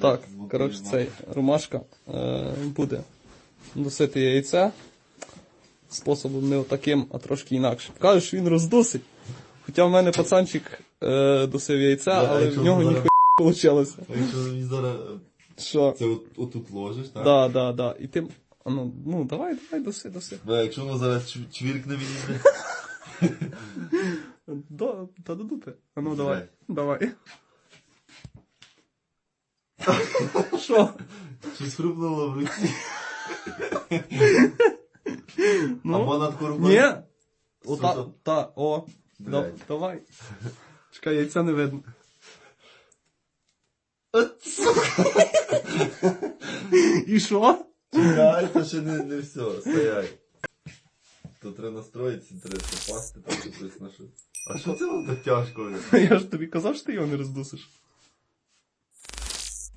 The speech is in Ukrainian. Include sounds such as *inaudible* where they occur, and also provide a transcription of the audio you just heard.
Так, коротше, цей ромашка е, буде досити яйця способом не отаким, а трошки інакшим. Кажеш, що він роздосить. Хоча в мене пацанчик е, досив яйця, Да, але в нього зараз- ніхуя не вийшло. А Якщо мені зараз е, Що? це от, отут ложиш, так? Да, да, да. І ти. а Ну, ну давай, давай, доси, доси. Бо якщо воно зараз чв- чвіркне мені, бля, *laughs* До, та до дупи. А ну Давай. давай. Давай. Що? щось хрупнуло в руці. Ну? Або над куркою. Ні. Що Ота, та, о. Да, Блядь. давай. *laughs* Чекай, яйця не видно. І що? Чекай, це ще не, не все, стояй. Тут треба настроїтися, треба попасти, там щось на що. А що це воно так тяжко? *laughs* Я ж тобі казав, що ти його не роздусиш.